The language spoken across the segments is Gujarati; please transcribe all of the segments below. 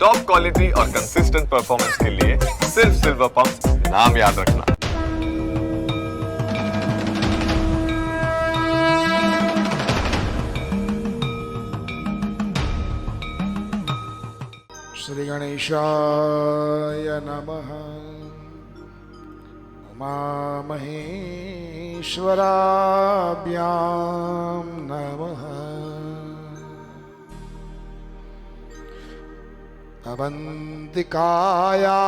टॉप क्वालिटी और कंसिस्टेंट परफॉर्मेंस के लिए सिर्फ़ सिल्वर पंप नाम याद रखना। श्री श्रीगणेशाय नमः। उमामहेश्वराभ्यां नमः। अवन्तिकाया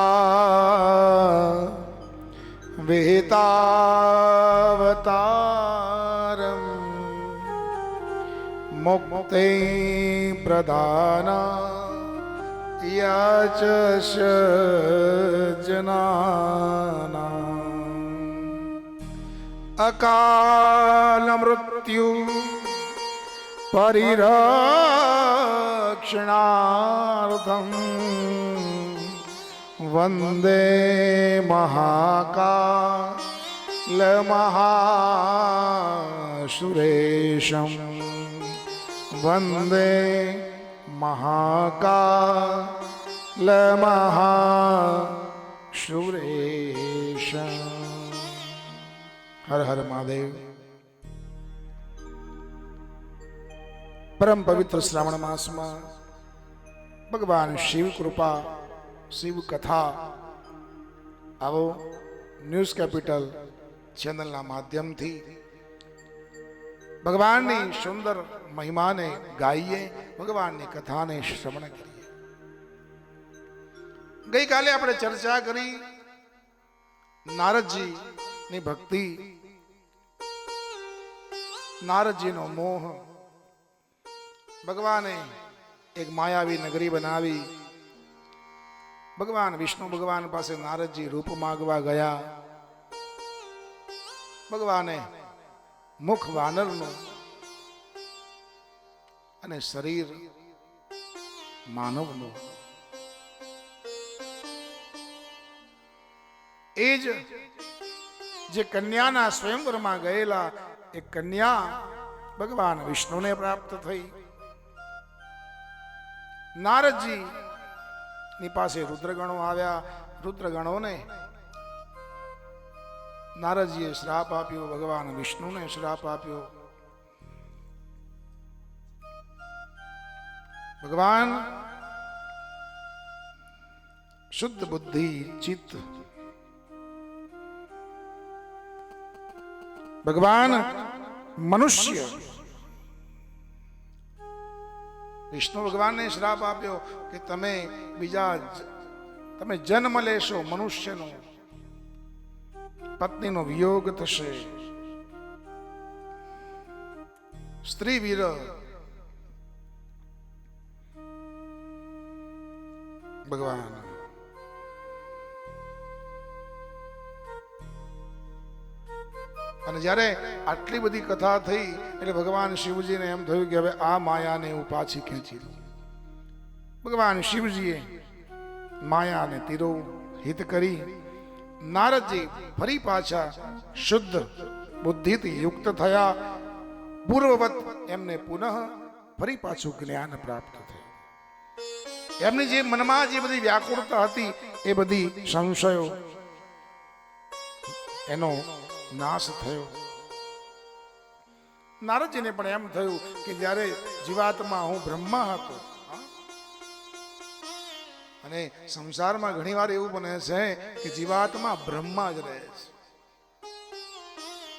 विहितावतारम् मुक्ते प्रदाना या च जनाना अकालमृत्यु परिरक्षणार्थं वन्दे महाकालमहासुरेशं वन्दे महाकालमहासुरेश हर हर महादेव પરમ પવિત્ર શ્રાવણ માસમાં ભગવાન શિવ કૃપા શિવ કથા આવો ન્યૂઝ કેપિટલ ચેનલના માધ્યમથી ભગવાનની સુંદર મહિમાને ગાઈએ ભગવાનની કથાને શ્રવણ કરીએ ગઈકાલે આપણે ચર્ચા કરી નારદજી ની ભક્તિ નારદજીનો મોહ ભગવાને એક માયાવી નગરી બનાવી. ભગવાન વિષ્ણુ ભગવાન પાસે નારદજી રૂપ માગવા ગયા. ભગવાને મુખ વાનરનું અને શરીર માનવનું. એ જ જે કન્યાના સ્વયંવરમાં ગયેલા એ કન્યા ભગવાન વિષ્ણુને પ્રાપ્ત થઈ. નારદજી ની પાસે રુદ્રગણો આવ્યા. રુદ્રગણોને નારદજીએ શ્રાપ આપ્યો, ભગવાન વિષ્ણુને શ્રાપ આપ્યો. ભગવાન, શુદ્ધ બુદ્ધિ, ચિત્ત. ભગવાન, મનુષ્ય વિષ્ણુ ભગવાનને શ્રાપ આપ્યો કે તમે બીજા તમે જન્મ લેશો મનુષ્યનો. પત્નીનો વિયોગ થશે. સ્ત્રી વીર ભગવાન. અને જ્યારે આટલી બધી કથા થઈ, એટલે ભગવાન શિવજીને એમ થયું કે હવે આ માયાને હું પાછી ખેંચી લઉં. ભગવાન શિવજીએ માયાને તીરો હિત કરી, નારદજી ફરી પાછા શુદ્ધ બુદ્ધિથી યુક્ત થયા. પૂર્વવત એમને પુનઃ ફરી પાછું જ્ઞાન પ્રાપ્ત થયું. એમની જે મનમાં જે બધી વ્યાકુળતા હતી, એ બધી સંશયો એનો નાશ થયો. નારદજીને પણ એમ થયું કે જ્યારે જીવાતમાં હું બ્રહ્મા હતો અને સંસારમાં ઘણીવાર એવું બને છે કે જીવાતમાં બ્રહ્મા જ રહે છે.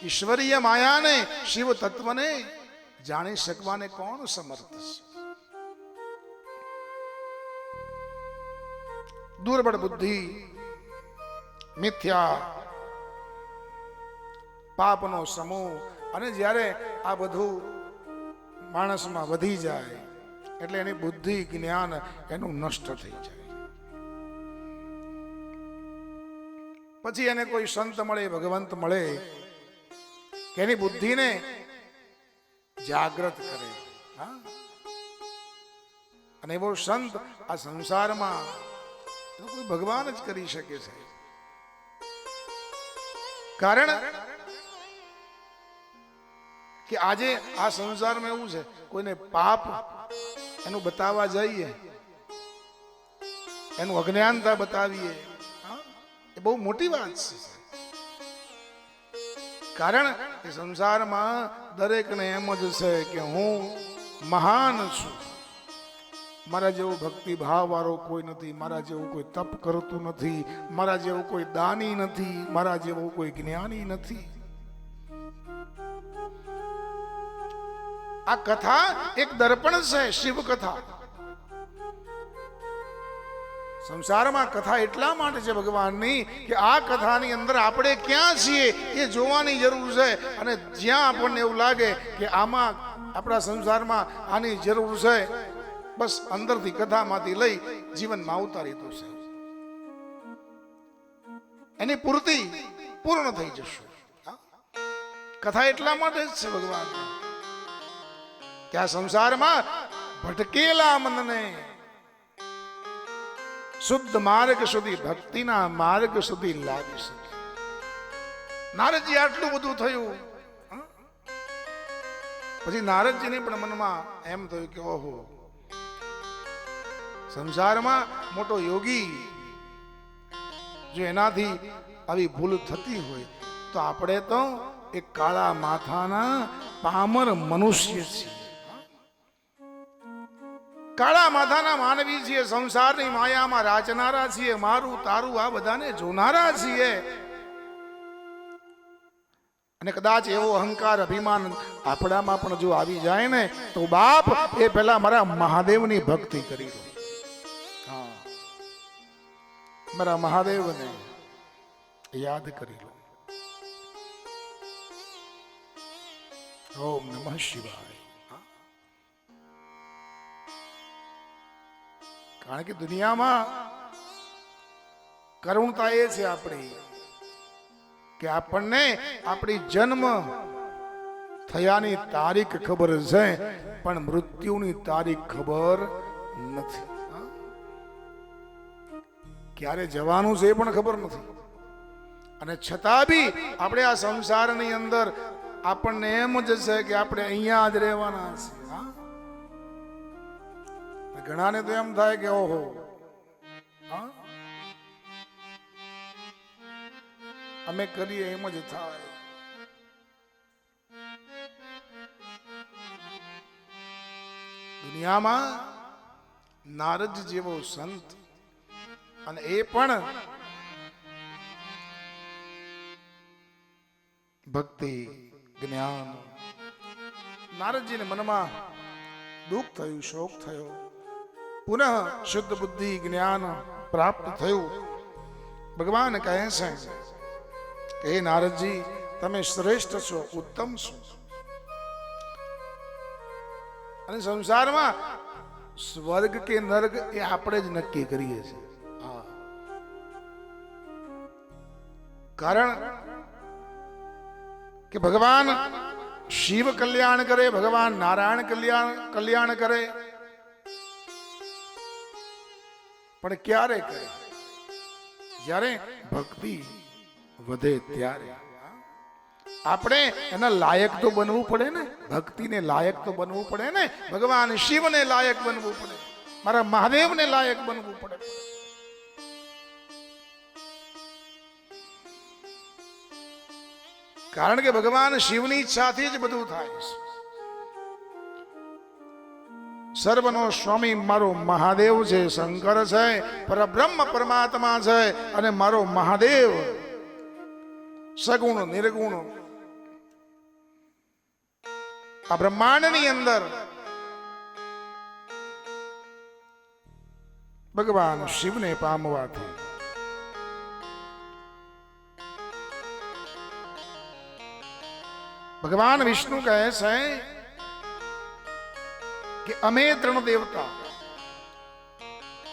ઈશ્વરીય માયાને શિવ તત્વને જાણી શકવાને કોણ સમર્થ છે? દુર્બળ બુદ્ધિ, મિથ્યા પાપનો સમૂહ. અને જ્યારે આ બધું માણસમાં વધી જાય, એટલે એની બુદ્ધિ, જ્ઞાન એનું નષ્ટ થઈ જાય. પછી એને કોઈ સંત મળે, ભગવંત મળે, કે એની બુદ્ધિને જાગ્રત કરે. હા? અને એવો સંત આ સંસારમાં કોઈ ભગવાન જ કરી શકે છે. કારણ કે આજે આ સંસારમાં એવું છે, કોઈને પાપ એનું બતાવવા જઈએ, એનું અજ્ઞાનતા બતાવીએ. એ બહુ મોટી વાત છે. કારણ કે સંસારમાં દરેકને એમ જ છે કે હું મહાન છું. મારા જેવો ભક્તિ ભાવ વાળો કોઈ નથી, મારા જેવું કોઈ તપ કરતું નથી, મારા જેવું કોઈ દાની નથી, મારા જેવું કોઈ જ્ઞાની નથી. આ કથા એક દર્પણ છે શિવ કથા સંસારમાં કથા એટલા માટે છે ભગવાનની કે આ કથાની અંદર આપણે ક્યાં છીએ એ જોવાની જરૂર છે અને જ્યાં આપણને એવું લાગે કે આમાં આપણા સંસારમાં આની જરૂર છે, બસ અંદરથી કથામાંથી લઈ જીવનમાં ઉતારી દો છે. એની પૂર્તિ પૂર્ણ થઈ જશે. કથા એટલા માટે જ છે ભગવાન કે આ સંસારમાં ભટકેલા મનને? શુદ્ધ માર્ગ સુધી, ભક્તિના માર્ગ સુધી લાવી શકે. નારદજી આટલું બધું થયું પછી નારદજીને પણ મનમાં એમ થયું કે, ઓહો, સંસારમાં મોટો યોગી, જો એનાથી આવી ભૂલ થતી હોય, તો આપણે તો એક કાળા માથાના પામર મનુષ્ય છીએ. કાળા માથાના માનવી છીએ, સંસારની માયામાં રાચનારા છીએ, મારું તારું આ બધાને જોનારા છીએ. અને કદાચ એવો અહંકાર, અભિમાન આપણામાં પણ જો આવી જાય ને, તો બાપ એ પેલા મારા મહાદેવની ભક્તિ કરી દો હા. મારા મહાદેવને યાદ કરી લો. ઓમ નમઃ શિવાય. કારણ કે દુનિયામાં કરુણતા એ છે આપણી કે આપણને આપણી જન્મ થયાની તારીખ ખબર છે, પણ મૃત્યુની તારીખ ખબર નથી. ક્યારે જવાનું છે એ પણ ખબર નથી. અને છતાં બી આપણે આ સંસારની અંદર આપણને એમ જ છે કે આપણે અહીંયા જ રહેવાના છે ઘણાને તો એમ થાય કે ઓહો. અમે કરીએ એમ જ થાય. દુનિયામાં નારદ જેવો સંત અને એ પણ ભક્તિ, જ્ઞાન. નારદજીને મનમાં દુઃખ થયું, શોક થયો. પુનઃ શુદ્ધ બુદ્ધિ જ્ઞાન પ્રાપ્ત થયું. ભગવાન કહે છે કે, હે નારદજી, તમે શ્રેષ્ઠ છો, ઉત્તમ છો. અને સંસારમાં સ્વર્ગ કે નર્ગ એ આપણે જ નક્કી કરીએ છીએ. કારણ કે ભગવાન શિવ કલ્યાણ કરે, ભગવાન નારાયણ કલ્યાણ કલ્યાણ કરે પણ ક્યારે કરે? જ્યારે ભક્તિ વધે ત્યારે. આપણે એના લાયક તો બનવું પડે ને? ભક્તિને લાયક તો બનવું પડે ને? ભગવાન શિવને લાયક બનવું પડે. મારા મહાદેવને લાયક બનવું પડે. કારણ કે ભગવાન શિવની ઈચ્છાથી જ બધું થાય છે. સર્વનો સ્વામી, મારો મહાદેવ છે, શંકર છે, પરબ્રહ્મ પરમાત્મા છે અને મારો મહાદેવ. સગુણ, નિર્ગુણ. આ બ્રહ્માંડની અંદર ભગવાન શિવને પામવાથી ભગવાન વિષ્ણુ કહે છે કે અમે ત્રણ દેવતા.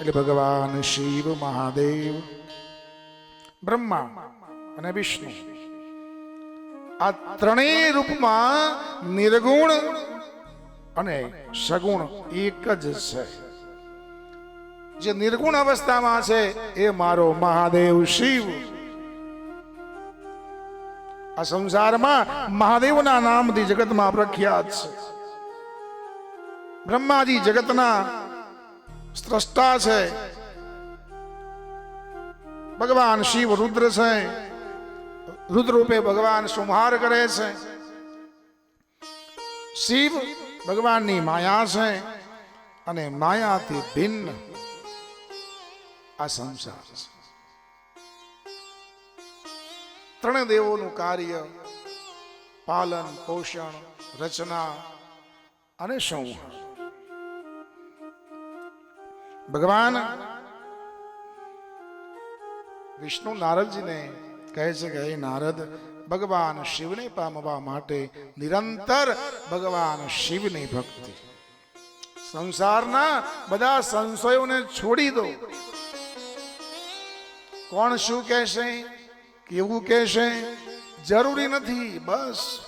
એટલે ભગવાન શિવ, મહાદેવ, બ્રહ્મા અને વિષ્ણુ. આ ત્રણેય રૂપમાં નિર્ગુણ અને સગુણ એક જ છે. જે નિર્ગુણ અવસ્થામાં છે એ મારો મહાદેવ શિવ. આ સંસારમાં મહાદેવના નામથી જગતમાં પ્રખ્યાત છે. બ્રહ્માજી જગતના સ્રષ્ટા છે. ભગવાન શિવ રુદ્ર છે. રુદ્રરૂપે ભગવાન સંહાર કરે છે. શિવ ભગવાનની માયા છે અને માયાથી ભિન્ન આ સંસાર છે. ત્રણ દેવોનું કાર્ય પાલન પોષણ રચના અને સંહાર. ભગવાન, વિષ્ણુ નારદજીને કહે છે કે, હે નારદ, ભગવાન શિવને પામવા માટે નિરંતર ભગવાન શિવની ભક્તિ. સંસારના બધા સંશયોને છોડી દો. કોણ શું કહેશે? કેવું કહેશે? જરૂરી નથી, બસ.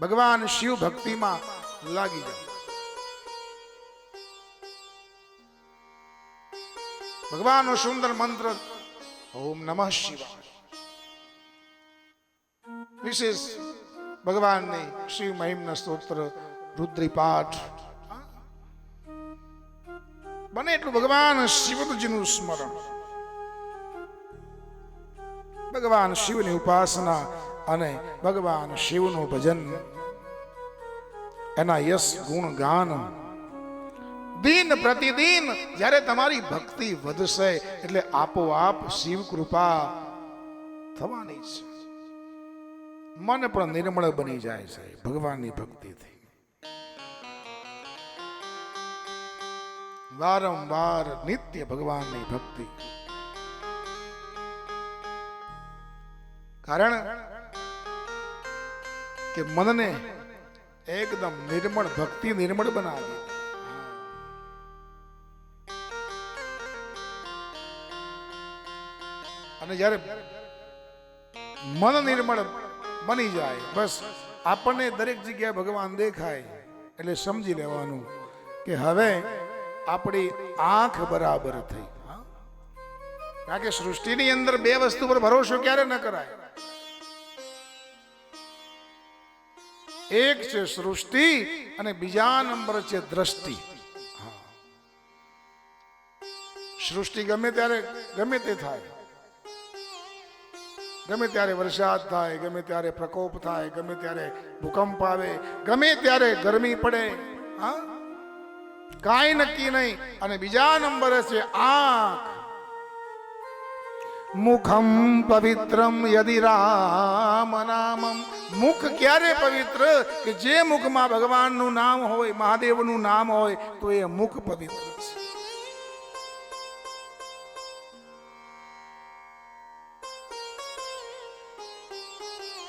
ભગવાન શિવ ભક્તિમાં લાગી જાઓ ભગવાનનો સુંદર મંત્ર. ઓમ નમઃ શિવાય. વિશેષ ભગવાનની શિવ મહિમના સ્તોત્ર, રુદ્રિપાઠ. બને એટલું ભગવાન શિવજીનું સ્મરણ. ભગવાન શિવની ઉપાસના અને ભગવાન શિવનું ભજન. એના યશ, ગુણ, ગાન દિન પ્રતિદિન જ્યારે તમારી ભક્તિ વધશે એટલે આપોઆપ શિવ કૃપા થવાની છે. મન પણ નિર્મળ બની જાય છે ભગવાનની ભક્તિથી. વારંવાર નિત્ય ભગવાનની ભક્તિ. કારણ કે મનને એકદમ નિર્મળ ભક્તિ નિર્મળ બનાવી અને જ્યારે મન નિર્મળ બની જાય, બસ આપણને દરેક જગ્યાએ ભગવાન દેખાય, એટલે સમજી લેવાનું કે હવે આપણી આંખ બરાબર થઈ? કારણ કે સૃષ્ટિની અંદર બે વસ્તુ પર ભરોસો ક્યારે ન કરાય એક છે સૃષ્ટિ અને બીજા નંબર છે દ્રષ્ટિ. સૃષ્ટિ ગમે ત્યારે ગમે તે થાય ગમે ત્યારે વરસાદ થાય, ગમે ત્યારે પ્રકોપ થાય, ગમે ત્યારે ભૂકંપ આવે, ગમે ત્યારે ગરમી પડે, હા? કાંઈ નક્કી નહીં. અને બીજા નંબરે છે આંખ. મુખમ પવિત્રમ યદિ રામ નામમ. મુખ ક્યારે પવિત્ર? કે જે મુખમાં ભગવાનનું નામ હોય, મહાદેવનું નામ હોય, તો એ મુખ પવિત્ર છે.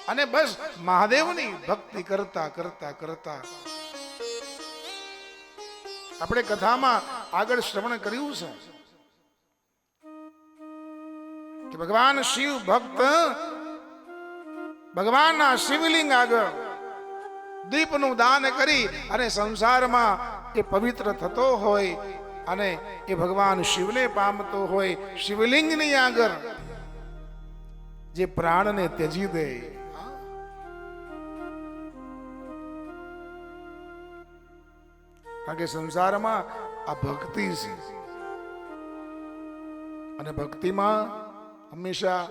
અને બસ મહાદેવની ભક્તિ કરતા કરતા કરતા. આપણે કથામાં આગળ શ્રવણ કર્યું છે કે ભગવાન શિવ ભક્ત ભગવાનના શિવલિંગ આગળ દીપનું દાન કરી અને સંસારમાં એ પવિત્ર થતો હોય અને એ ભગવાન શિવને પામતો હોય, શિવલિંગની આગળ જે પ્રાણને ત્યજી દે. કારણ કે સંસારમાં આ ભક્તિ છે. અને ભક્તિમાં હંમેશા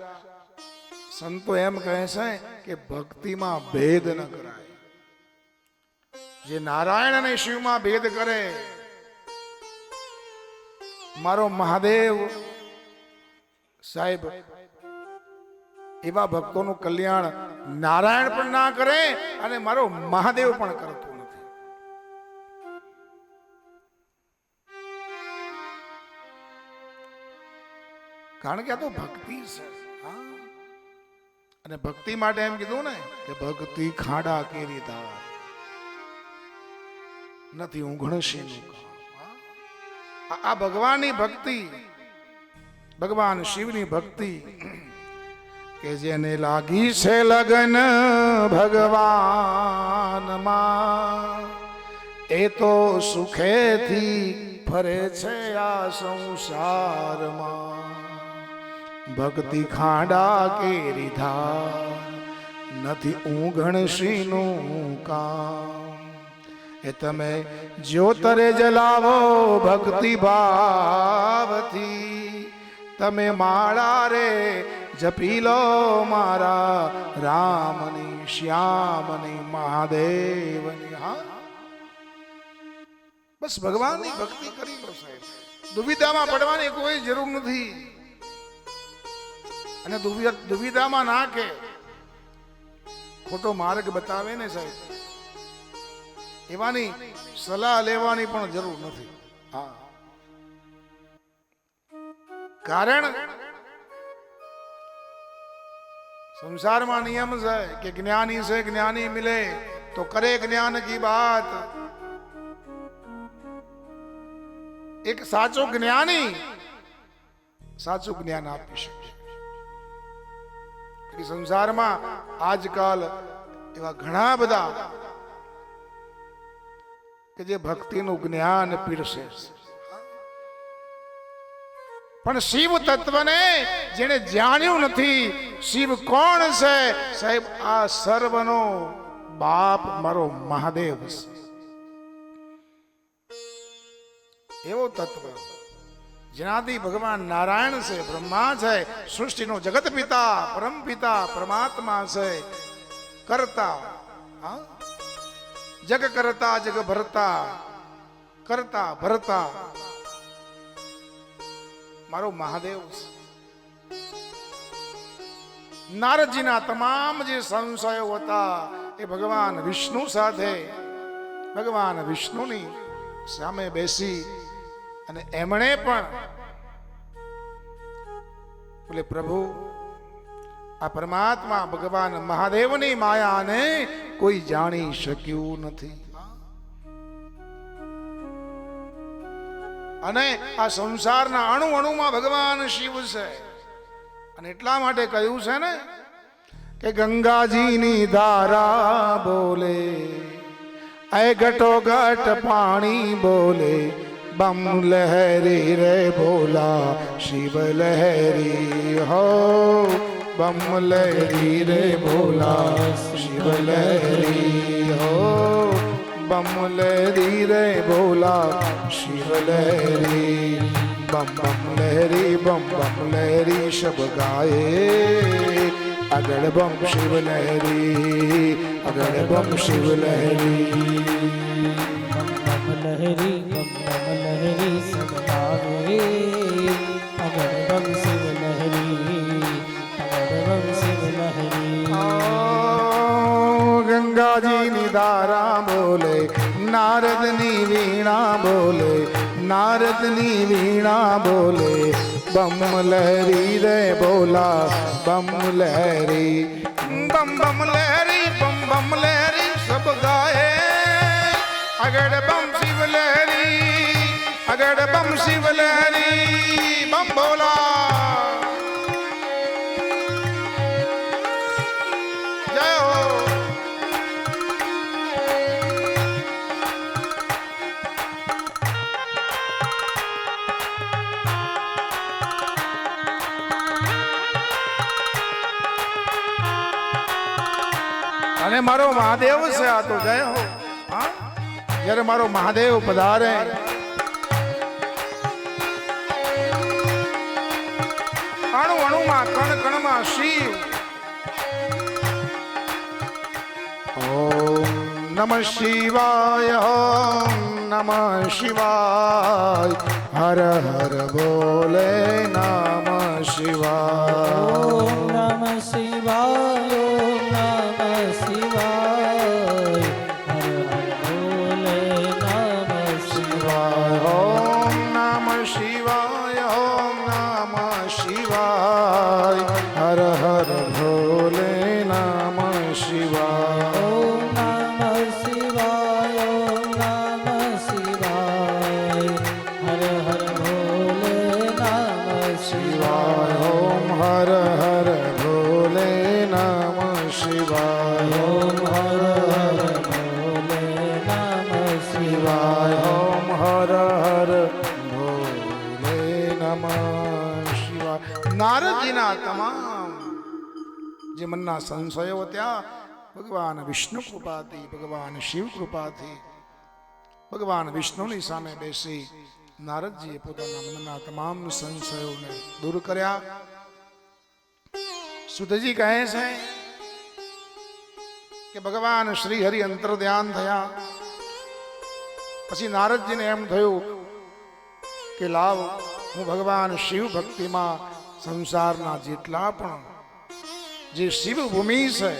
સંતો એમ કહે છે કે ભક્તિમાં ભેદ ન કરાય. જે નારાયણ અને શિવમાં ભેદ કરે, મારો મહાદેવ સાહેબ, એવા ભક્તોનું કલ્યાણ નારાયણ પણ ના કરે અને મારો મહાદેવ પણ કરતો કારણ કે આ તો ભક્તિ છે. અને ભક્તિ માટે એમ કીધું ને કે ભક્તિ ખાડા કેરી ધાર નથી ઊંઘણશી આ ભગવાનની ભક્તિ, ભગવાન શિવની ભક્તિ કે જેને લાગી છે લગન ભગવાનમાં એ તો સુખેથી ફરે છે આ સંસારમાં. ભક્તિ ખાડા કેરી ધાર નથી ઊંઘણશીનું કામ. એ તમે જ્યોતરે જલાવો ભક્તિ ભાવથી. તમે માળા રે જપી લો મારા રામની, શ્યામની, મહાદેવની. હા? બસ ભગવાનની ભક્તિ કરી લો સાહેબ. દુવિધામાં પડવાની કોઈ જરૂર નથી. અને દુવિધામાં ના કે ખોટો માર્ગ બતાવે ને સાહેબ. એવાની સલાહ લેવાની પણ જરૂર નથી. હા. કારણ સંસારમાં નિયમ છે કે જ્ઞાની છે જ્ઞાની મિલે તો કરે જ્ઞાન કી બાત. એક સાચો જ્ઞાની સાચું જ્ઞાન આપી શકે. સંસારમાં આજકાલ એવા ઘણા બધા કે જે ભક્તિનું જ્ઞાન પીરસે પણ શિવ તત્વને જેને જાણ્યું નથી, શિવ કોણ છે? સાહેબ, આ સર્વનો બાપ મારો મહાદેવ છે. એવો તત્વ જેનાથી ભગવાન નારાયણ છે, બ્રહ્મા છે, સૃષ્ટિનો જગત પિતા, પરમ પિતા, પરમાત્મા છે. કરતા? જગ કરતા, જગ ભરતા, કરતા, ભરતા. મારો મહાદેવ છે. નારદજીના તમામ જે સંશયો હતા, એ ભગવાન વિષ્ણુ સાથે, ભગવાન વિષ્ણુની સામે બેસી અને એમણે પણ બોલે, પ્રભુ, આ પરમાત્મા ભગવાન મહાદેવની માયાને કોઈ જાણી શક્યું નથી. અને આ સંસારના અણુ અણુમાં ભગવાન શિવ છે. અને એટલા માટે કહ્યું છે ને કે ગંગાજીની ધારા બોલે એ ઘટો ઘટ પાણી બોલે બમ લહેરી રે બોલા શિવ લહેરી હો બમ લહેરી રે બોલા શિવ લહેરી હો બમ લહેરી રે બોલા શિવ લહેરી બમ બમ લહેરી બમ બમ લહેરી શબ ગાયે અગળ બમ શિવ લહેરી અગળ બમ શિવ લહેરી નારદની વીણા બોલે બમ લહેરી રે બોલા બમ લહેરી બમ બમ લહેરી બમ બમ લહેરી સબ ગાયે અગડ બમ શિવ લહેરી અગડ બમ શિવ લહેરી બમ બોલા અને મારો મહાદેવ છે આ તો જય હો. જયારે મારો મહાદેવ પધારે. અણુ અણુમાં કણ કણમાં શિવ. ઓમ નમઃ શિવાય નમ નમઃ શિવાય. હર હર બોલે નમઃ શિવાય. જે મનના સંશયો ત્યાં ભગવાન વિષ્ણુ કૃપાથી ભગવાન શિવ કૃપાથી ભગવાન વિષ્ણુની સામે બેસી નારદજીએ પોતાના મનના તમામ સંશયોને દૂર કર્યા સુતજી કહે છે કે ભગવાન શ્રી હરિ અંતર ધ્યાન થયા પછી નારદજીને એમ થયું કે લાવ હું ભગવાન શિવ ભક્તિમાં સંસારના જેટલા પણ જે શિવ ભૂમિ છે,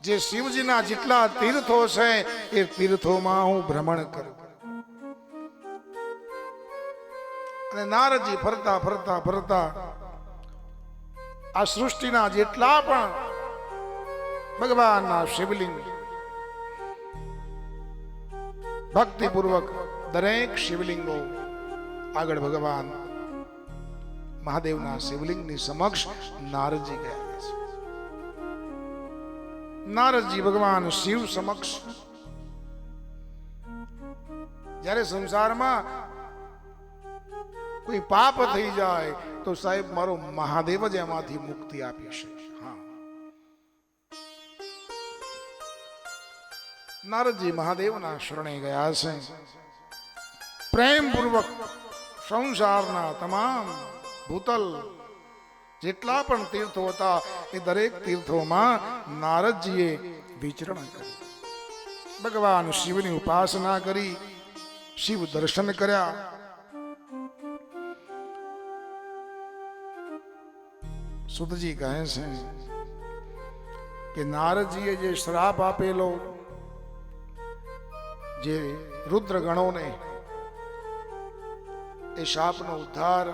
જે શિવજીના જેટલા તીર્થો છે, એ તીર્થોમાં હું ભ્રમણ કરું. અને નારદજી ફરતા ફરતા ફરતા આ સૃષ્ટિના જેટલા પણ ભગવાનના શિવલિંગ ભક્તિપૂર્વક દરેક શિવલિંગો આગળ ભગવાન મહાદેવના શિવલિંગની સમક્ષ નારદજી ગયા છે નારદજી ભગવાન શિવ સમક્ષ જ્યારે સંસારમાં કોઈ પાપ થઈ જાય તો સાહેબ મારો મહાદેવ જ એમાંથી મુક્તિ આપી શકે હા નારદજી મહાદેવના શરણે ગયા છે પ્રેમપૂર્વક સંસારના તમામ ભૂતલ. જેટલા પણ તીર્થો હતા એ દરેક તીર્થોમાં નારદજીએ વિચરણ કર્યું. ભગવાન શિવની ઉપાસના કરી, શિવ દર્શન કર્યા. સુતજી કહે છે કે નારદજીએ જે શ્રાપ આપેલો, જે રુદ્ર ગણોને એ શાપનો ઉદ્ધાર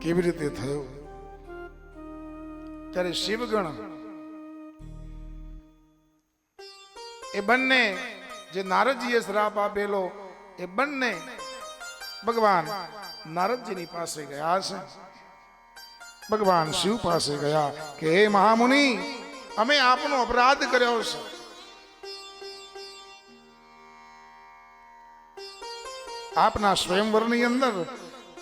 કેવી રીતે થયો? ત્યારે શિવગણ એ બંને જે નારદજીએ શ્રાપ આપેલો, એ બંને ભગવાન નારદજીની પાસે ગયા છે ભગવાન શિવ પાસે ગયા કે, હે મહામુનિ, અમે આપનો અપરાધ કર્યો છે. આપના સ્વયંવરની અંદર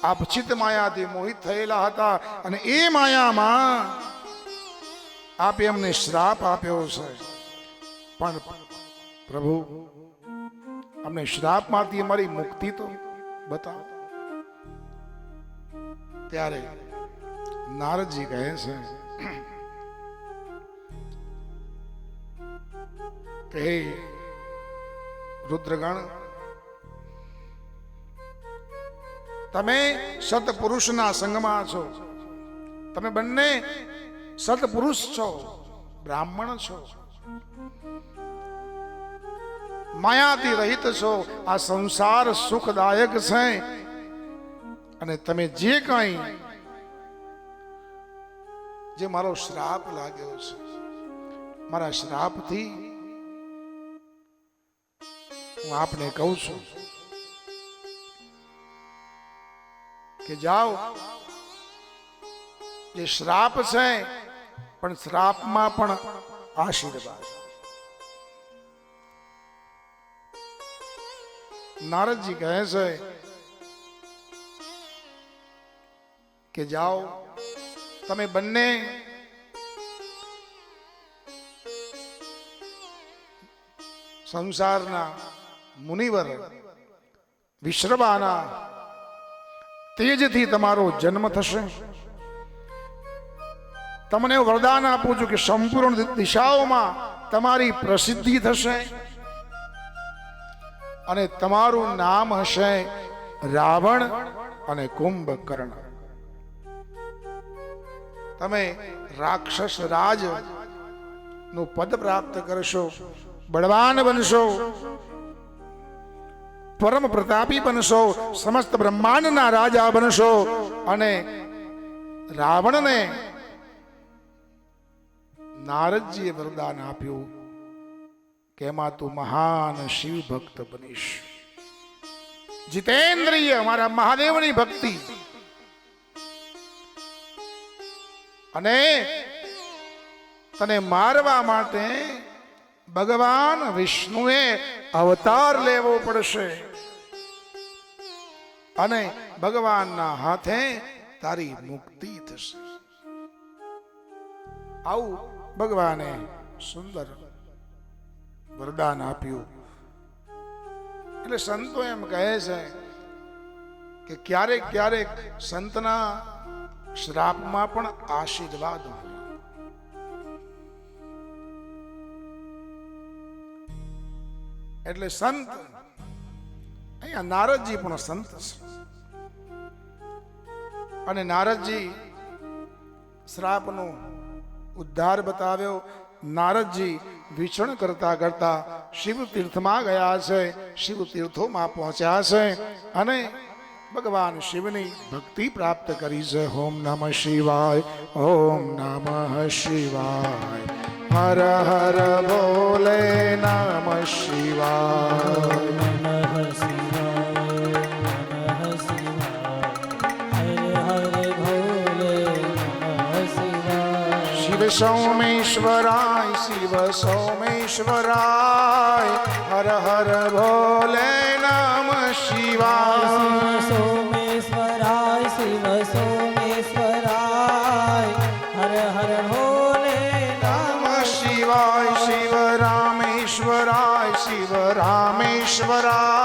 આપ માયાથી મોહિત થયેલા હતા અને એ માયામાં આપે અમને શ્રાપ આપ્યો છે. પણ પ્રભુ, અમને શ્રાપમાંથી અમારી મુક્તિ તો બતાવો. ત્યારે નારદજી કહે છે, કે રુદ્રગણ તમે સતપુરુષના સંગમાં છો. તમે બંને સતપુરુષ છો, બ્રાહ્મણ છો. માયાથી રહિત છો, આ સંસાર સુખદાયક છે. અને તમે જે કંઈ જે મારો શ્રાપ લાગ્યો છે, મારા શ્રાપથી હું આપને કહું છું કે જાઓ. જે શ્રાપ છે, પણ શ્રાપમાં પણ આશીર્વાદ. નારદજી કહે છે કે જાઓ, તમે બંને સંસારના મુનિવર વિશ્રવાના તેજથી તમારો જન્મ થશે. તમને વરદાન આપું છું કે સંપૂર્ણ દિશાઓમાં તમારી પ્રસિદ્ધિ થશે. અને તમારું નામ હશે રાવણ અને કુંભકર્ણ. તમે રાક્ષસ રાજનું પદ પ્રાપ્ત કરશો, બળવાન બનશો પરમ પ્રતાપી બનશો, સમસ્ત બ્રહ્માંડના રાજા બનશો અને રાવણને નારદજીએ વરદાન આપ્યું કે એમાં તું મહાન શિવ ભક્ત બનીશ. જીતેન્દ્રિય મારા મહાદેવની ભક્તિ. અને તને મારવા માટે ભગવાન વિષ્ણુએ અવતાર લેવો પડશે અને ભગવાનના હાથે તારી મુક્તિ થશે આવું ભગવાને સુંદર વરદાન આપ્યું એટલે સંતો એમ કહે છે કે ક્યારેક ક્યારેક સંતના શ્રાપમાં પણ આશીર્વાદ હોય. એટલે સંત, અહીંયા નારદજી પણ સંત છે. અને નારદજી શ્રાપનો ઉદ્ધાર બતાવ્યો. નારદજી વિચરણ કરતા કરતા શિવ તીર્થમાં ગયા છે શિવ તીર્થોમાં પહોંચ્યા છે અને ભગવાન શિવની ભક્તિ પ્રાપ્ત કરી છે. ઓમ નમઃ શિવાય, ઓમ નમઃ શિવાય. હર હર બોલે નમઃ શિવાય. સોમેશ્વરાય શિવ સૌમેશ્વરાય હર હર ભોલે નમ શિવાય સૌમેશ્વરાય સોમેશ્વરાય શિવ સૌમેશ્વરાય હર હર ભોલે નમ શિવાય શિવ રામેશ્વરાય શિવ રામેશ્વરાય